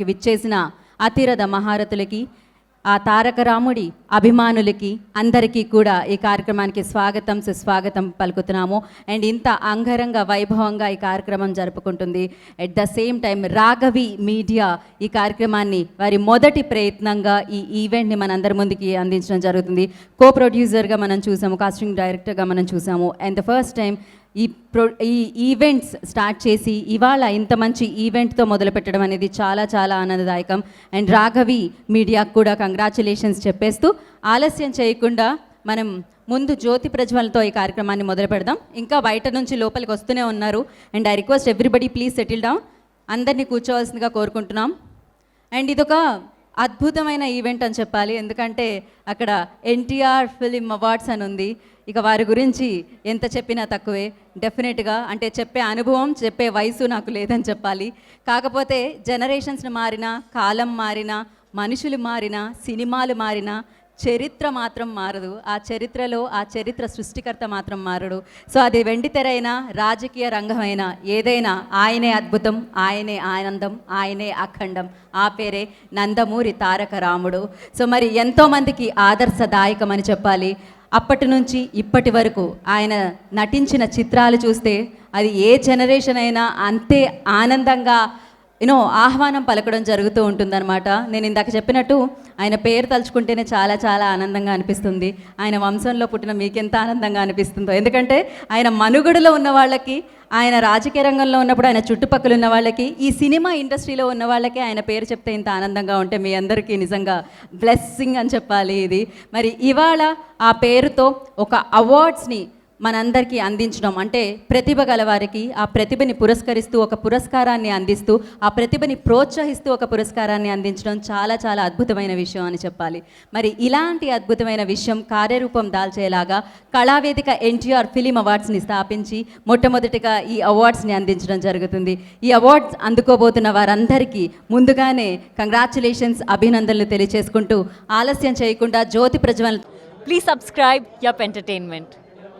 మనకి విచ్చేసిన అతిరథ మహారథులకి ఆ తారకరాముడి అభిమానులకి అందరికీ కూడా ఈ కార్యక్రమానికి స్వాగతం సుస్వాగతం పలుకుతున్నాము అండ్ ఇంత అంగరంగ వైభవంగా ఈ కార్యక్రమం జరుపుకుంటుంది at the same time Raghavi media ఈ కార్యక్రమాన్ని వారి మొదటి ప్రయత్నంగా ఈ ఈవెంట్ని మనందరి ముందుకి అందించడం జరుగుతుంది కో ప్రొడ్యూసర్గా మనం చూసాము కాస్టింగ్ డైరెక్టర్గా మనం చూసాము అండ్ ద ఫస్ట్ టైం ఈ ప్రో ఈ ఈవెంట్స్ స్టార్ట్ చేసి ఇవాళ ఇంత మంచి ఈవెంట్తో మొదలుపెట్టడం అనేది చాలా చాలా ఆనందదాయకం అండ్ రాఘవి మీడియాకు కూడా కంగ్రాచులేషన్స్ చెప్పేస్తూ ఆలస్యం చేయకుండా మనం ముందు జ్యోతి ప్రజ్వలతో ఈ కార్యక్రమాన్ని మొదలు పెడదాం ఇంకా బయట నుంచి లోపలికి వస్తూనే ఉన్నారు and I request everybody please settle down అందరినీ కూర్చోవాల్సిందిగా కోరుకుంటున్నాం అండ్ ఇదొక అద్భుతమైన ఈవెంట్ అని చెప్పాలి ఎందుకంటే అక్కడ ఎన్టీఆర్ ఫిలిం అవార్డ్స్ అని ఉంది ఇక వారి గురించి ఎంత చెప్పినా తక్కువే డెఫినెట్గా అంటే చెప్పే అనుభవం చెప్పే వయసు నాకు లేదని చెప్పాలి కాకపోతే జనరేషన్స్ మారినా కాలం మారినా మనుషులు మారినా సినిమాలు మారినా చరిత్ర మాత్రం మారదు ఆ చరిత్రలో ఆ చరిత్ర సృష్టికర్త మాత్రం మారడు సో అది వెండితెరైనా రాజకీయ రంగమైనా ఏదైనా ఆయనే అద్భుతం ఆయనే ఆనందం ఆయనే అఖండం ఆ పేరే నందమూరి తారక రాముడు సో మరి ఎంతోమందికి ఆదర్శదాయకం అని చెప్పాలి అప్పటి నుంచి ఇప్పటి వరకు ఆయన నటించిన చిత్రాలు చూస్తే అది ఏ జనరేషన్ అయినా అంతే ఆనందంగా యూనో ఆహ్వానం పలకడం జరుగుతూ ఉంటుందన్నమాట నేను ఇందాక చెప్పినట్టు ఆయన పేరు తలుచుకుంటేనే చాలా చాలా ఆనందంగా అనిపిస్తుంది ఆయన వంశంలో పుట్టిన మీకెంత ఆనందంగా అనిపిస్తుందో ఎందుకంటే ఆయన మనుగడలో ఉన్న వాళ్ళకి ఆయన రాజకీయ రంగంలో ఉన్నప్పుడు ఆయన చుట్టుపక్కల ఉన్న వాళ్ళకి ఈ సినిమా ఇండస్ట్రీలో ఉన్న వాళ్ళకి ఆయన పేరు చెప్తే ఇంత ఆనందంగా ఉంటే మీ అందరికీ నిజంగా బ్లెస్సింగ్ అని చెప్పాలి ఇది మరి ఇవాళ ఆ పేరుతో ఒక అవార్డ్స్ని మనందరికీ అందించడం అంటే ప్రతిభ గలవారికి ఆ ప్రతిభని పురస్కరిస్తూ ఒక పురస్కారాన్ని అందిస్తూ ఆ ప్రతిభని ప్రోత్సహిస్తూ ఒక పురస్కారాన్ని అందించడం చాలా చాలా అద్భుతమైన విషయం అని చెప్పాలి మరి ఇలాంటి అద్భుతమైన విషయం కార్యరూపం దాల్చేలాగా కళావేదిక ఎన్టీఆర్ ఫిలిం అవార్డ్స్ని స్థాపించి మొట్టమొదటిగా ఈ అవార్డ్స్ని అందించడం జరుగుతుంది ఈ అవార్డ్స్ అందుకోబోతున్న వారందరికీ ముందుగానే కంగ్రాచులేషన్స్ అభినందనలు తెలియజేసుకుంటూ ఆలస్యం చేయకుండా Jyothi Prajwal please subscribe yup entertainment